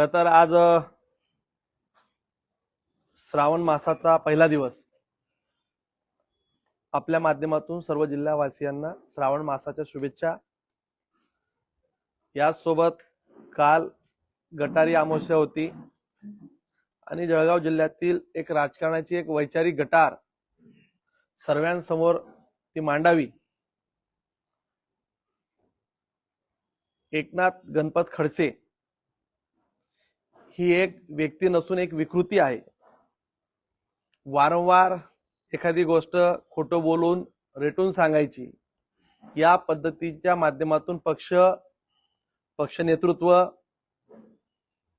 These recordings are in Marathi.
खर तर आज श्रावण मासाचा पहिला दिवस. आपल्या माध्यमातून सर्व जिल्हावासियांना श्रावण मासाच्या शुभेच्छा. याचसोबत काल गटारी अमावस्या होती आणि जळगाव जिल्ह्यातील एक राजकारणाची एक वैचारिक गटार सर्वांसमोर ती मांडावी. एकनाथ गणपत खडसे ही एक व्यक्ती नसून एक विकृती आहे. वारंवार एखादी गोष्ट खोटं बोलून रेटून सांगायची या पद्धतीच्या माध्यमातून पक्ष पक्ष नेतृत्व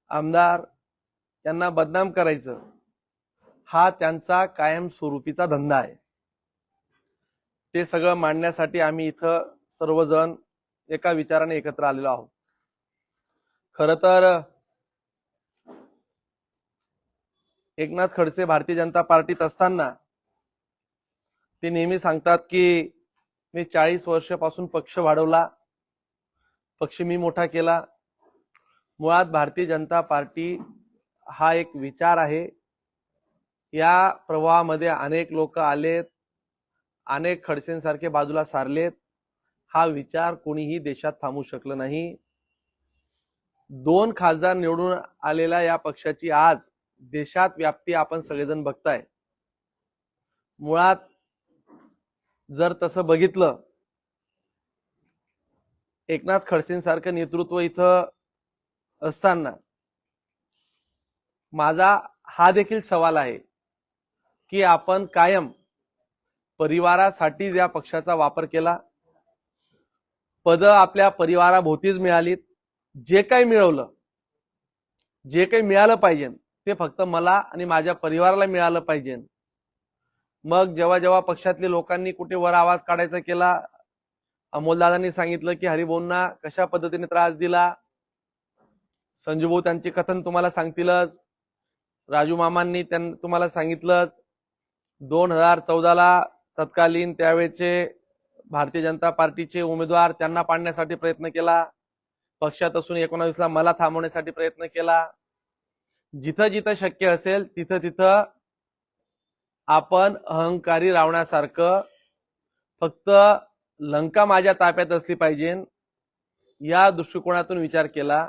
आमदार यांना बदनाम करायचं हा त्यांचा कायमस्वरूपीचा धंदा आहे. ते सगळं मांडण्यासाठी आम्ही इथं सर्वजण एका विचाराने एकत्र आलेलो आहोत. खरं तर एकनाथ खडसे भारतीय जनता पार्टीत असताना ते नेहमी सांगतात की मी चाळीस वर्षापासून पक्ष वाढवला पक्ष मी मोठा केला. मुळात भारतीय जनता पार्टी हा एक विचार आहे. या प्रवाहामध्ये अनेक लोक आलेत अनेक खडसेंसारखे बाजूला सारलेत. हा विचार कोणीही देशात थांबू शकलं नाही. दोन खासदार निवडून आलेल्या या पक्षाची आज देशात व्याप्ती आपण सगळेजण बघताय. मुळात जर तसं बघितलं एकनाथ खडसेंसारखं नेतृत्व इथं असताना माझा हा देखील सवाल आहे की आपण कायम परिवारासाठी या पक्षाचा वापर केला पद आपल्या परिवाराभोवतीच मिळालीत जे काही मिळवलं जे काही मिळालं पाहिजे ते फक्त मला आणि माझ्या परिवाराला मिळालं पाहिजे. मग जेव्हा जेव्हा पक्षातल्या लोकांनी कुठे वर आवाज काढायचा केला अमोलदादांनी सांगितलं की हरिभाऊंना कशा पद्धतीने त्रास दिला? संजूभाऊ त्यांचे कथन तुम्हाला सांगतीलच. राजू मामांनी त्यां तुम्हाला सांगितलंच. दोन हजार चौदाला तत्कालीन त्यावेळेचे भारतीय जनता पार्टीचे उमेदवार त्यांना पाडण्यासाठी प्रयत्न केला. पक्षात असून एकोणावीसला मला थांबवण्यासाठी प्रयत्न केला. जिथं जिथं शक्य असेल तिथं तिथं आपण अहंकारी रावण्यासारखं फक्त लंका माझ्या ताब्यात असली पाहिजे या दृष्टिकोनातून विचार केला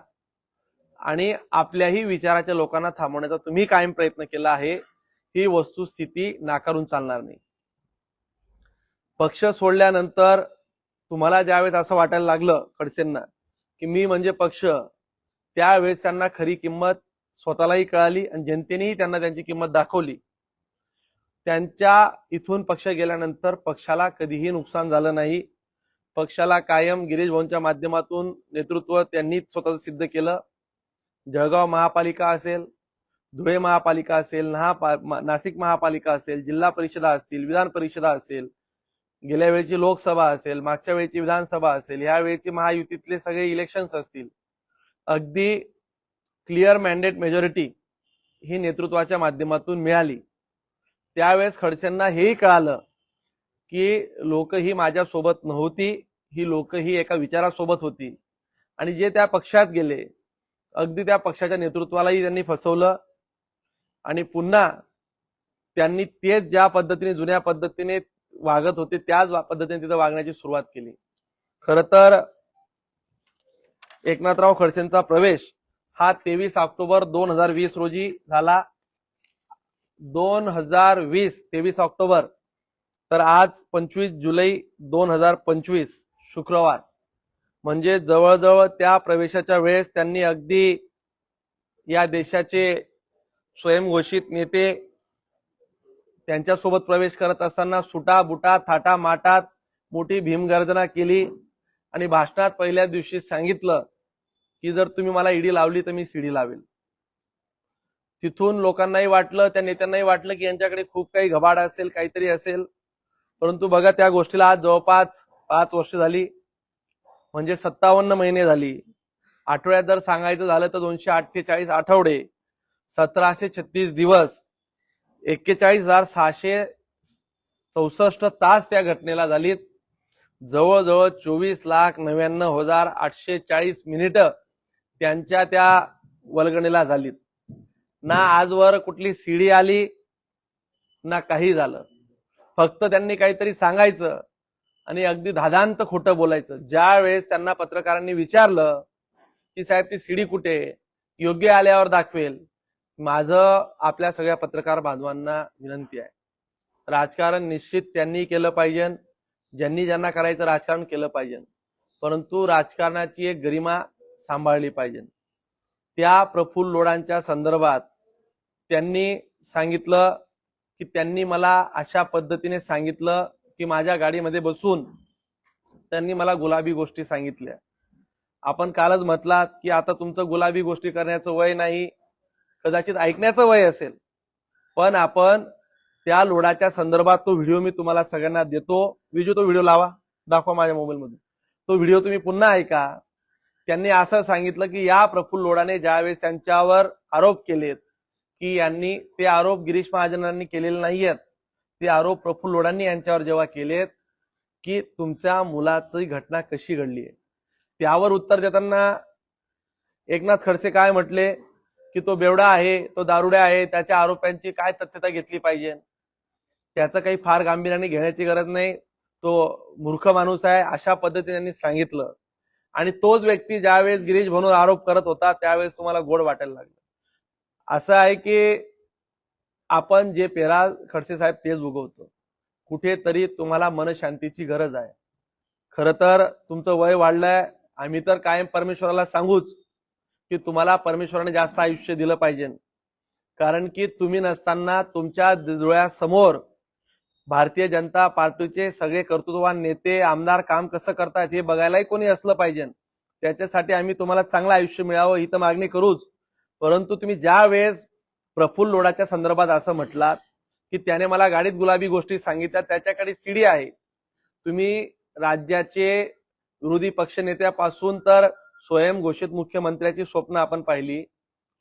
आणि आपल्याही विचाराच्या लोकांना थांबवण्याचा तुम्ही कायम प्रयत्न केला आहे ही वस्तुस्थिती नाकारून चालणार नाही. पक्ष सोडल्यानंतर तुम्हाला ज्यावेळेस असं वाटायला लागलं खडसेंना की मी म्हणजे पक्ष त्यावेळेस त्यांना खरी किंमत स्वतःलाही कळाली आणि जनतेनेही त्यांना त्यांची किंमत दाखवली. त्यांच्या इथून पक्ष गेल्यानंतर पक्षाला कधीही नुकसान झालं नाही. पक्षाला कायम गिरीश भाऊंच्या माध्यमातून नेतृत्व त्यांनी स्वतःच सिद्ध केलं. जळगाव महापालिका असेल धुळे महापालिका असेल नहा नाशिक महापालिका असेल जिल्हा परिषदा असतील विधान परिषदा असेल गेल्या वेळची लोकसभा असेल मागच्या वेळची विधानसभा असेल ह्या वेळची महायुतीतले सगळे इलेक्शन्स असतील. अगदी क्लिअर मॅन्डेट मेजॉरिटी ही नेतृत्वाच्या माध्यमातून मिळाली. त्यावेळेस खडसेंना हेही कळालं की लोक ही माझ्यासोबत नव्हती ही लोक ही एका विचारासोबत होती. आणि जे त्या पक्षात गेले अगदी त्या पक्षाच्या नेतृत्वालाही त्यांनी फसवलं. आणि पुन्हा त्यांनी तेच ज्या पद्धतीने जुन्या पद्धतीने वागत होते त्याच पद्धतीने तिथं वागण्याची सुरुवात केली. खर तर एकनाथराव खडसेंचा प्रवेश हा तेवीस ऑक्टोबर दोन हजार वीस रोजी झाला. दोन हजार वीस तेवीस ऑक्टोबर. तर आज पंचवीस जुलै दोन हजार पंचवीस शुक्रवार. म्हणजे जवळजवळ त्या प्रवेशाच्या वेळेस त्यांनी अगदी या देशाचे स्वयंघोषित नेते त्यांच्यासोबत प्रवेश करत असताना सुटा बुटा थाटा माटात मोठी भीमगर्जना केली. आणि भाषणात पहिल्या दिवशी सांगितलं की जर तुम्ही मला ईडी लावली तर मी सीडी लावेल. तिथून लोकांनाही वाटलं त्या नेत्यांनाही वाटलं की यांच्याकडे खूप काही घबाड असेल काहीतरी असेल. परंतु बघा त्या गोष्टीला आज जवळपास पाच वर्ष झाली. म्हणजे सत्तावन्न महिने झाली. आठवड्यात जर सांगायचं झालं तर दोनशे अठ्ठेचाळीस आठवडे सतराशे छत्तीस दिवस एक्केचाळीस हजार सहाशे चौसष्ट तास त्या घटनेला झालीत. जवळजवळ चोवीस लाख नव्याण्णव हजार आठशे चाळीस मिनिटं त्यांच्या त्या वलगणीला झालीत. ना आजवर कुठली सीडी आली ना काही झालं. फक्त त्यांनी काहीतरी सांगायचं आणि अगदी धादांत खोटं बोलायचं. ज्या वेळेस त्यांना पत्रकारांनी विचारलं की साहेब ती सीडी कुठे योग्य आल्यावर दाखवेल. माझं आपल्या सगळ्या पत्रकार बांधवांना विनंती आहे. राजकारण निश्चित त्यांनी केलं पाहिजे. ज्यांनी ज्यांना करायचं राजकारण केलं पाहिजे. परंतु राजकारणाची एक गरिमा सांभाळली पाहिजे. त्या प्रफुल्ल लोडांच्या संदर्भात त्यांनी सांगितलं की त्यांनी मला अशा पद्धतीने सांगितलं की माझ्या गाडीमध्ये बसून त्यांनी मला गुलाबी गोष्टी सांगितल्या. आपण कालच म्हटलात की आता तुमचं गुलाबी गोष्टी करण्याचं वय नाही कदाचित ऐकण्याचं वय असेल. पण आपण त्या लोडाच्या संदर्भात तो व्हिडिओ मी तुम्हाला सगळ्यांना देतो. विजू तो व्हिडिओ लावा. दाखवा माझ्या मोबाईलमध्ये. तो व्हिडिओ तुम्ही पुन्हा ऐका. त्यांनी असं सांगितलं की या प्रफुल्ल लोडाने ज्यावेळेस त्यांच्यावर आरोप केलेत की यांनी ते आरोप गिरीश महाजनांनी केलेले नाहीयेत. ते आरोप प्रफुल्ल लोडांनी यांच्यावर जेव्हा केलेत की तुमच्या मुलाची घटना कशी घडली आहे त्यावर उत्तर देताना एकनाथ खडसे काय म्हटले की तो बेवडा आहे तो दारुड्या आहे त्याच्या आरोपांची काय तथ्यता घेतली पाहिजे? त्याचं काही फार गांभीर्याने घेण्याची गरज नाही. तो मूर्ख माणूस आहे अशा पद्धतीने त्यांनी सांगितलं. आणि तोच व्यक्ती ज्यावेळेस गिरीश म्हणून आरोप करत होता त्यावेळेस तुम्हाला गोड वाटायला लागलं. असं आहे की आपण जे पेरा खडसे साहेब तेच उगवतो. कुठेतरी तुम्हाला मनशांतीची गरज आहे. खरं तर तुमचं वय वाढलंय आम्ही तर कायम परमेश्वराला सांगूच की तुम्हाला परमेश्वराने जास्त आयुष्य दिलं पाहिजे. कारण की तुम्ही नसताना तुमच्या डोळ्यासमोर भारतीय जनता पार्टीचे सगळे कर्तृत्ववान नेते आमदार काम कसं करतात हे बघायलाही कोणी असलं पाहिजे. त्याच्यासाठी आम्ही तुम्हाला चांगलं आयुष्य मिळावं ही तर मागणी करूच. परंतु तुम्ही ज्या वेळेस प्रफुल्ल लोडाच्या संदर्भात असं म्हटलात की त्याने मला गाडीत गुलाबी गोष्टी सांगितल्या त्याच्याकडे सीडी आहे. तुम्ही राज्याचे विरोधी पक्षनेत्यापासून तर स्वयंघोषित मुख्यमंत्र्याची स्वप्न आपण पाहिली.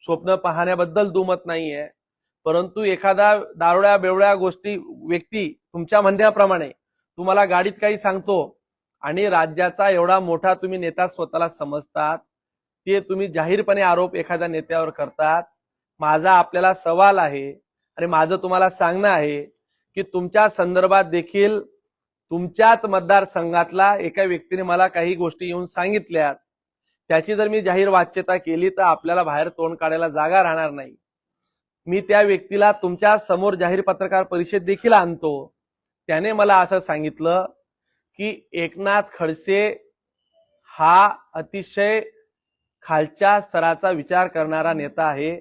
स्वप्न पाहण्याबद्दल दुमत नाहीये. परंतु एखादा दारुड्या बेवड्या गोष्टी व्यक्ती तुमच्या म्हणण्याप्रमाणे तुम्हाला गाडीत काही सांगतो आणि राज्याचा एवढा मोठा तुम्ही नेता स्वतःला समजतात ते तुम्ही जाहीरपणे आरोप एखाद्या नेत्यावर करतात माझा आपल्याला सवाल आहे आणि माझं तुम्हाला सांगणं आहे की तुमच्या संदर्भात देखील तुमच्याच मतदारसंघातला एका व्यक्तीने मला काही गोष्टी येऊन सांगितल्यात त्याची जर मी जाहीर वाच्यता केली तर आपल्याला बाहेर तोंड काढायला जागा राहणार नाही. मी त्या व्यक्तीला तुमच्यासमोर जाहीर पत्रकार परिषद देखील आणतो. त्याने मला असं सांगितलं की एकनाथ खडसे हा अतिशय खालच्या स्तराचा विचार करणारा नेता आहे.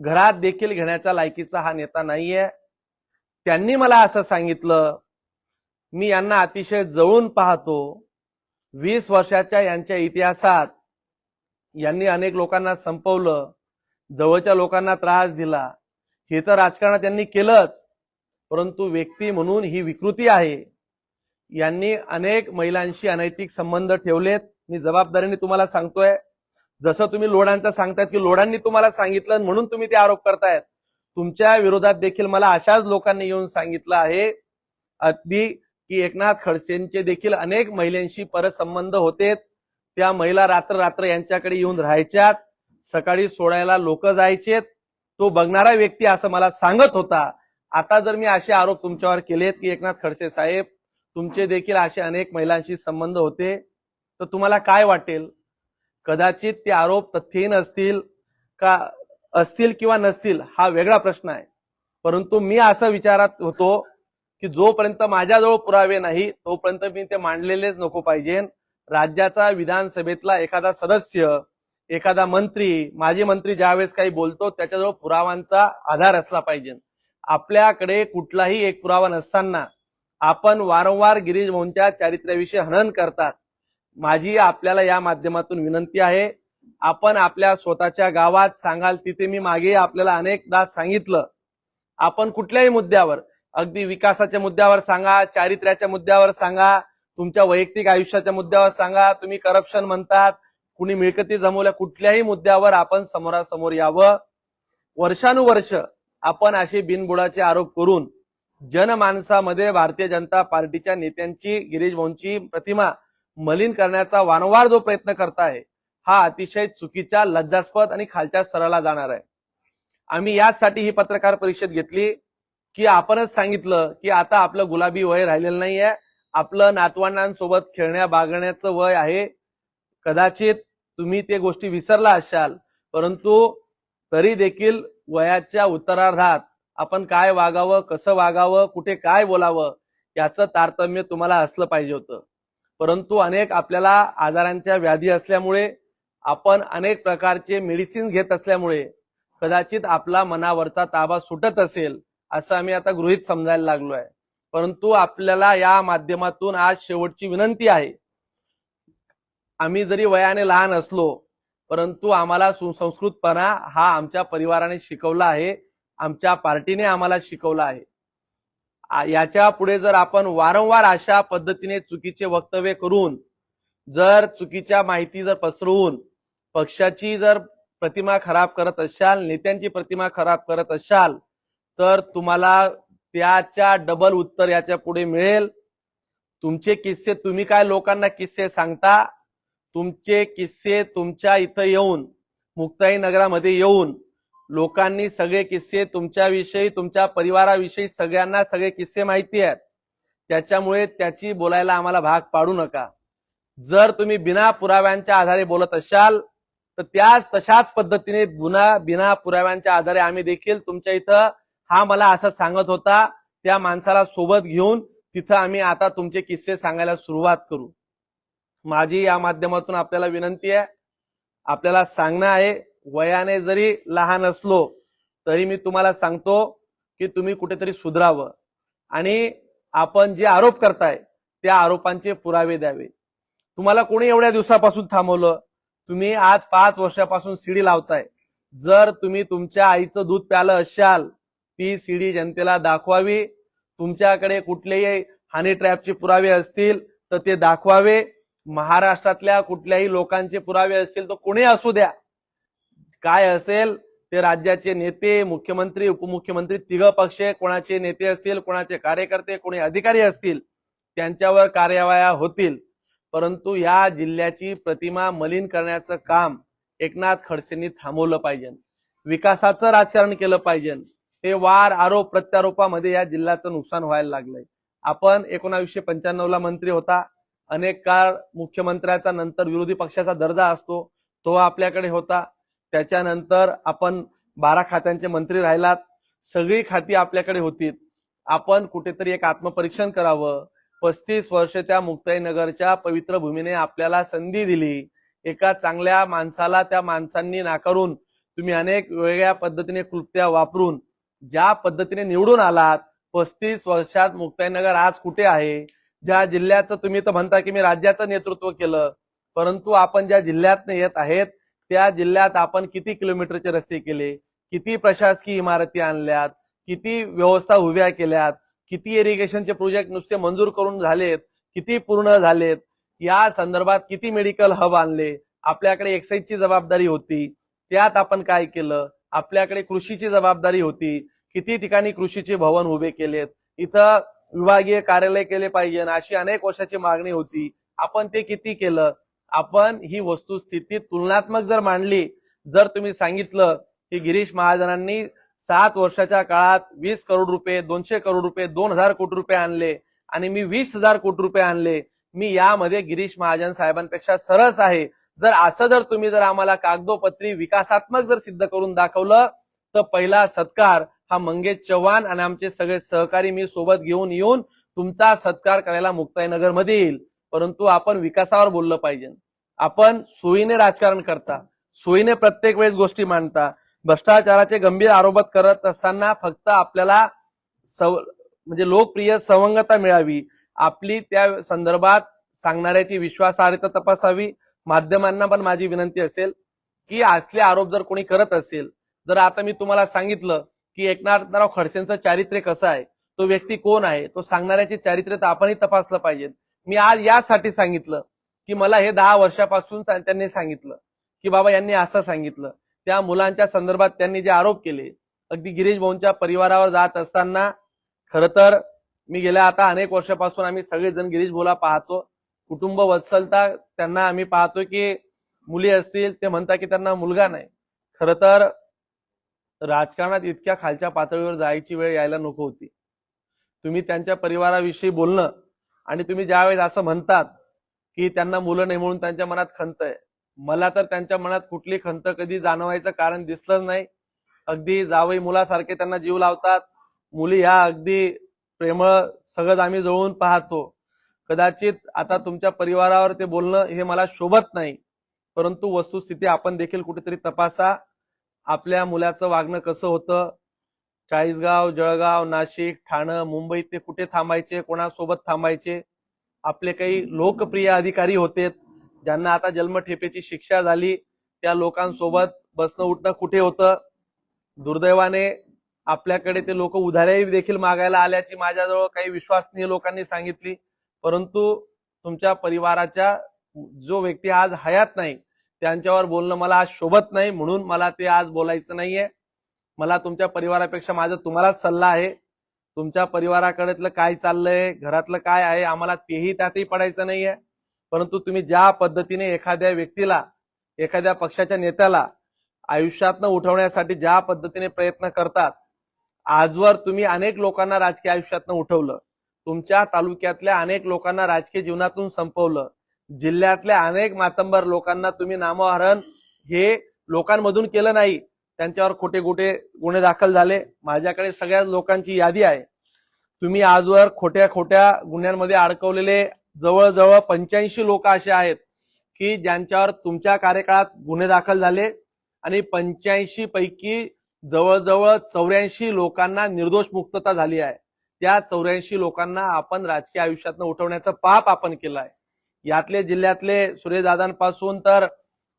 घरात देखील घेण्याच्या लायकीचा हा नेता नाहीये. त्यांनी मला असं सांगितलं मी यांना अतिशय जवळून पाहतो. वीस वर्षाच्या यांच्या इतिहासात यांनी अनेक लोकांना संपवलं. जवळच्या लोकांना त्रास दिला. हे तर राजकारणात त्यांनी केलंच. परंतु व्यक्ती म्हणून ही विकृती आहे. यांनी अनेक महिलांशी अनैतिक संबंध ठेवलेत. मी जबाबदारीने तुम्हाला सांगतोय. जसं तुम्ही लोढांचं सांगतायत की लोढांनी तुम्हाला सांगितलं म्हणून तुम्ही ते आरोप करतायत. तुमच्या विरोधात देखील मला अशाच लोकांनी येऊन सांगितलं आहे. अगदी की एकनाथ खडसेंचे देखील अनेक महिलांशी परसंबंध होते त्या महिला रात्र रात्र यांच्याकडे येऊन राहायच्यात. सकाळी सोडायला लोक जायचेत तो बघणारा व्यक्ती असं मला सांगत होता. आता जर मी असे आरोप तुमच्यावर केलेत की एकनाथ खडसे साहेब तुमचे देखील असे अनेक महिलांशी संबंध होते तर तुम्हाला काय वाटेल? कदाचित ते आरोप तथ्यहीन असतील का असतील किंवा नसतील हा वेगळा प्रश्न आहे. परंतु मी असं विचारात होतो की जोपर्यंत माझ्याजवळ पुरावे नाही तोपर्यंत मी ते मांडलेलेच नको पाहिजे राज्याचा विधानसभेतला एखादा सदस्य एखादा मंत्री माजी मंत्री ज्यावेळेस काही बोलतो त्याच्याजवळ पुरावांचा आधार असला पाहिजे. आपल्याकडे कुठलाही एक पुरावा नसताना आपण वारंवार गिरीश भाऊंच्या चारित्र्याविषयी हनन करतात. माझी आपल्याला या माध्यमातून विनंती आहे आपण आपल्या स्वतःच्या गावात सांगाल तिथे मी मागे आपल्याला अनेकदा सांगितलं. आपण कुठल्याही मुद्द्यावर अगदी विकासाच्या मुद्द्यावर सांगा चारित्र्याच्या मुद्द्यावर सांगा तुमच्या वैयक्तिक आयुष्याच्या मुद्द्यावर सांगा तुम्ही करप्शन म्हणतात कुणी मिळकती जमवल्या कुठल्याही मुद्द्यावर आपण समोरासमोर यावं. वर्षानुवर्ष आपण असे बिनबुडाचे आरोप करून जनमानसामध्ये भारतीय जनता पार्टीच्या नेत्यांची गिरीश भाऊंची प्रतिमा मलिन करण्याचा वारंवार जो प्रयत्न करताय हा अतिशय चुकीच्या लज्जास्पद आणि खालच्या स्तराला जाणार आहे. आम्ही याचसाठी ही पत्रकार परिषद घेतली की आपणच सांगितलं की आता आपलं गुलाबी वय राहिलेलं नाहीये. आपलं नातवंडांसोबत खेळण्या बागण्याचं वय आहे. कदाचित तुम्ही ते गोष्टी विसरला असाल परंतु तरी देखील वयाच्या उत्तरार्धात आपण काय वागावं कसं वागावं कुठे काय बोलावं याचं तारतम्य तुम्हाला असलं पाहिजे होतं. परंतु अनेक आपल्याला आजारांच्या व्याधी असल्यामुळे आपण अनेक प्रकारचे मेडिसिन घेत असल्यामुळे कदाचित आपला मनावरचा ताबा सुटत असेल असं आम्ही आता गृहित समजायला लागलो आहे परंतु आपल्याला या माध्यमातून आज शेवटची विनंती आहे आम्ही जरी वयाने लहान असलो परंतु आम्हाला सुसंस्कृतपणा हा आमच्या परिवाराने शिकवला आहे आमच्या पार्टीने आम्हाला शिकवला आहे. याच्यापुढे जर आपण वारंवार अशा पद्धतीने चुकीचे वक्तव्य करून जर चुकीच्या माहिती जर पसरवून पक्षाची जर प्रतिमा खराब करत असाल नेत्यांची प्रतिमा खराब करत असाल तर तुम्हाला त्याच्या डबल उत्तर याच्यापुढे मिळेल. तुमचे किस्से तुम्ही काय लोकांना किस्से सांगता तुमचे किस्से तुमच्या इथं येऊन मुक्ताई नगरामध्ये येऊन लोकांनी सगळे किस्से तुमच्याविषयी तुमच्या परिवाराविषयी सगळ्यांना सगळे किस्से माहिती आहेत. त्याच्यामुळे त्याची बोलायला आम्हाला भाग पाडू नका. जर तुम्ही बिना पुराव्यांच्या आधारे बोलत असाल तर त्याच तशाच पद्धतीने गुन्हा बिना पुराव्यांच्या आधारे आम्ही देखील तुमच्या इथं हा मला असं सांगत होता त्या माणसाला सोबत घेऊन तिथं आम्ही आता तुमचे किस्से सांगायला सुरुवात करू. माझी या माध्यमातून आपल्याला विनंती आहे. आपल्याला सांगणं आहे वयाने जरी लहान असलो तरी मी तुम्हाला सांगतो की तुम्ही कुठेतरी सुधरावं. आणि आपण जे आरोप करताय त्या आरोपांचे पुरावे द्यावे. तुम्हाला कोणी एवढ्या दिवसापासून थांबवलं? तुम्ही आज पाच वर्षापासून सीडी लावताय. जर तुम्ही तुमच्या आईचं दूध प्यालं असाल ती सीडी जनतेला दाखवावी. तुमच्याकडे कुठलेही हानी ट्रॅपचे पुरावे असतील तर ते दाखवावे. महाराष्ट्रातल्या कुठल्याही लोकांचे पुरावे असतील तर कोणी असू द्या. काय असेल ते राज्याचे नेते मुख्यमंत्री उपमुख्यमंत्री तिघ पक्ष कोणाचे नेते असतील कोणाचे कार्यकर्ते कोणी अधिकारी असतील त्यांच्यावर कार्यवाया होतील. परंतु या जिल्ह्याची प्रतिमा मलिन करण्याचं काम एकनाथ खडसेंनी थांबवलं पाहिजे. विकासाचं राजकारण केलं पाहिजे. हे वार आरोप प्रत्यारोपामध्ये या जिल्ह्याचं नुकसान व्हायला लागलंय. आपण एकोणावीसशे पंच्याण्णव ला मंत्री होता. अनेक काळ मुख्यमंत्र्याचा नंतर विरोधी पक्षाचा दर्जा असतो तो आपल्याकडे होता. त्याच्यानंतर आपण बारा खात्यांचे मंत्री राहिलात. सगळी खाती आपल्याकडे होती. आपण कुठेतरी एक आत्मपरीक्षण करावं. पस्तीस वर्ष त्या मुक्ताईनगरच्या पवित्र भूमीने आपल्याला संधी दिली. एका चांगल्या माणसाला त्या माणसांनी नाकारून तुम्ही अनेक वेगळ्या पद्धतीने कृत्या वापरून ज्या पद्धतीने निवडून आलात पस्तीस वर्षात मुक्ताईनगर आज कुठे आहे? ज्या जिल्ह्याचं तुम्ही तर म्हणता की मी राज्याचं नेतृत्व केलं परंतु आपण ज्या जिल्ह्यात येत आहेत त्या जिल्ह्यात आपण किती किलोमीटरचे रस्ते केले किती प्रशासकीय इमारती आणल्यात किती व्यवस्था उभ्या केल्यात किती इरिगेशनचे प्रोजेक्ट नुसते मंजूर करून झालेत किती पूर्ण झालेत या संदर्भात किती मेडिकल हब आणले आपल्याकडे एक्साईजची जबाबदारी होती त्यात आपण काय केलं आपल्याकडे कृषीची जबाबदारी होती किती ठिकाणी कृषीचे भवन उभे केलेत इथं विभागीय कार्यालय केले पाहिजे अशी अनेक वर्षाची मागणी होती. आपण ते किती केलं? आपण ही वस्तुस्थिती तुलनात्मक जर मांडली जर तुम्ही सांगितलं की गिरीश महाजनांनी सात वर्षाच्या काळात वीस करोड रुपये दोनशे करोड रुपये दोन हजार कोटी रुपये आणले आणि मी वीस हजार कोटी रुपये आणले मी यामध्ये गिरीश महाजन साहेबांपेक्षा सरस आहे. जर असं जर तुम्ही जर आम्हाला कागदोपत्री विकासात्मक जर सिद्ध करून दाखवलं तर पहिला सत्कार हा मंगेश चव्हाण आणि आमचे सगळे सहकारी मी सोबत घेऊन येऊन तुमचा सत्कार करायला मुक्ताईनगरमध्ये येईल परंतु आपण विकासावर बोललं पाहिजे. आपण सोयीने राजकारण करता सोयीने प्रत्येक वेळेस गोष्टी मांडता भ्रष्टाचाराचे गंभीर आरोप करत असताना फक्त आपल्याला सव म्हणजे लोकप्रिय सवंगता मिळावी आपली त्या संदर्भात सांगणाऱ्याची विश्वासार्हता तपासावी. माध्यमांना पण माझी विनंती असेल की असले आरोप जर कोणी करत असेल जर आता मी तुम्हाला सांगितलं की एकनाथराव खडसेंचं चारित्र्य कसं आहे? तो व्यक्ती कोण आहे? तो सांगणाऱ्याचे चारित्र्य तर आपणही तपासलं पाहिजे मी आज यासाठी सांगितलं की मला हे दहा वर्षापासून त्यांनी सांगितलं की बाबा यांनी असं सांगितलं. त्या मुलांच्या संदर्भात त्यांनी जे आरोप केले अगदी गिरीश भाऊंच्या परिवारावर जात असताना खर तर मी गेल्या आता अनेक वर्षापासून आम्ही सगळेजण गिरीश भाऊला पाहतो. कुटुंब वत्सलता त्यांना आम्ही पाहतो की मुली असतील ते म्हणतात की त्यांना मुलगा नाही. खर तर राजकारणात इतक्या खालच्या पातळीवर जायची वेळ यायला नको होती. तुम्ही त्यांच्या परिवाराविषयी बोलणं आणि तुम्ही ज्यावेळेस असं म्हणतात की त्यांना मुलं नाही म्हणून त्यांच्या मनात खंत आहे. मला तर त्यांच्या मनात कुठली खंत कधी जाणवायचं कारण दिसलंच नाही. अगदी जावई मुलासारखे त्यांना जीव लावतात. मुली ह्या अगदी प्रेमळ सगळं आम्ही जवळून पाहतो. कदाचित आता तुमच्या परिवारावर ते बोलणं हे मला शोभत नाही. परंतु वस्तुस्थिती आपण देखील कुठेतरी तपासा. आपल्या मुलाचं वागणं कसं होतं? चाळीसगाव जळगाव नाशिक ठाणं मुंबईत ते कुठे थांबायचे? कोणासोबत थांबायचे? आपले काही लोकप्रिय अधिकारी होते ज्यांना आता जन्मठेपेची शिक्षा झाली त्या लोकांसोबत बसणं उठणं कुठे होतं? दुर्दैवाने आपल्याकडे ते लोक उधाऱ्याही देखील मागायला आल्याची माझ्याजवळ काही विश्वासनीय लोकांनी सांगितली. परंतु तुमच्या परिवाराच्या जो व्यक्ती आज हयात नाही त्यांच्यावर बोलणं मला आज शोभत नाही म्हणून मला ते आज बोलायचं नाहीये. मला तुमच्या परिवारापेक्षा माझा तुम्हालाच सल्ला आहे. तुमच्या परिवाराकडेतलं काय चाललंय घरातलं काय आहे आम्हाला तेही त्यातही पडायचं नाहीये. परंतु तुम्ही ज्या पद्धतीने एखाद्या व्यक्तीला एखाद्या पक्षाच्या नेत्याला आयुष्यातनं उठवण्यासाठी ज्या पद्धतीने प्रयत्न करतात आजवर तुम्ही अनेक लोकांना राजकीय आयुष्यातनं उठवलं. तुमच्या तालुक्यातल्या अनेक लोकांना राजकीय जीवनातून संपवलं. जिल्ह्यातल्या अनेक मातंबर लोकांना तुम्ही नामहरण हे लोकांमधून केलं नाही त्यांच्यावर खोटे खोटे गुन्हे दाखल झाले. माझ्याकडे सगळ्या लोकांची यादी आहे. तुम्ही आजवर खोट्या खोट्या गुन्ह्यांमध्ये अडकवलेले जवळजवळ पंच्याऐंशी लोक असे आहेत की ज्यांच्यावर तुमच्या कार्यकाळात गुन्हे दाखल झाले आणि पंच्याऐंशी पैकी जवळजवळ चौऱ्याऐंशी लोकांना निर्दोष मुक्तता झाली आहे. त्या चौऱ्याऐंशी लोकांना आपण राजकीय आयुष्यातनं उठवण्याचं पाप आपण केलं आहे. यातले जिल्ह्यातले सुरेशदादांपासून तर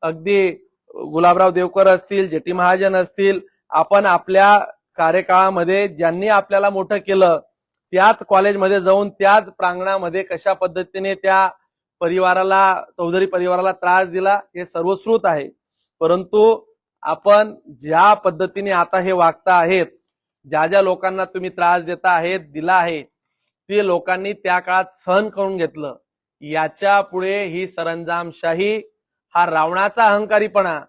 अगदी गुलाबराव देवकर असतील जेटी महाजन असतील आपण आपल्या कार्यकाळामध्ये ज्यांनी आपल्याला मोठं केलं त्याच कॉलेजमध्ये जाऊन त्याच प्रांगणामध्ये कशा पद्धतीने त्या परिवाराला चौधरी परिवाराला त्रास दिला हे सर्वश्रुत आहे. परंतु आपण ज्या पद्धतीने आता हे वागता आहेत ज्या ज्या लोकांना तुम्ही त्रास देता आहेत दिला आहे ते लोकांनी त्या काळात सहन करून घेतलं. याच्यापुढे ही सरंजामशाही हा रावणाचा अहंकारीपणा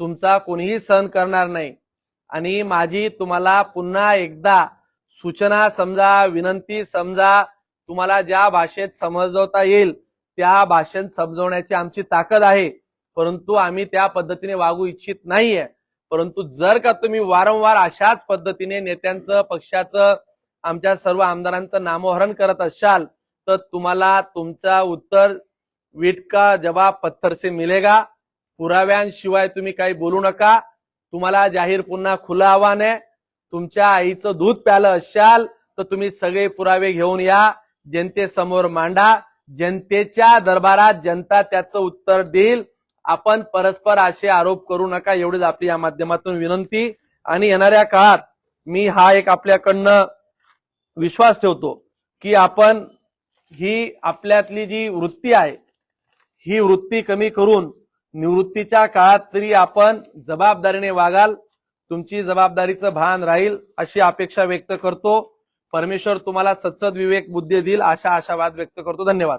तुमचा कोणीही सहन करणार नाही. आणि माझी तुम्हाला पुन्हा एकदा सूचना समजा विनंती समजा तुम्हाला ज्या भाषेत समजवता येईल त्या भाषेत समजवण्याची आमची ताकद आहे. परंतु आम्ही त्या पद्धतीने वागू इच्छित नाहीये. परंतु जर का तुम्ही वारंवार अशाच पद्धतीने नेत्यांचं पक्षाचं आमच्या सर्व आमदारांचं नामोहरण करत असाल तर तुम्हाला तुमचा उत्तर वीट का जवाब पत्थर से मिलेगा. पुराव्यांशिवाय तुम्ही काही बोलू नका. तुम्हाला जाहीर पुन्हा खुलं आव्हान आहे. तुमच्या आईचं दूध प्यालं असाल तर तुम्ही सगळे पुरावे घेऊन या. जनतेसमोर मांडा. जनतेच्या दरबारात जनता त्याचं उत्तर देईल. आपण परस्पर असे आरोप करू नका. एवढीच आपली या माध्यमातून विनंती. आणि येणाऱ्या काळात मी हा एक आपल्याकडनं विश्वास ठेवतो की आपण ही आपल्यातली जी वृत्ती आहे ही वृत्ती कमी करून निवृत्तीच्या काळात तरी आपण जबाबदारीने वागाल तुमची जबाबदारीचं भान राहील अशी अपेक्षा व्यक्त करतो. परमेश्वर तुम्हाला सत्सद विवेक बुद्धी देईल अशा आशावाद व्यक्त करतो. धन्यवाद.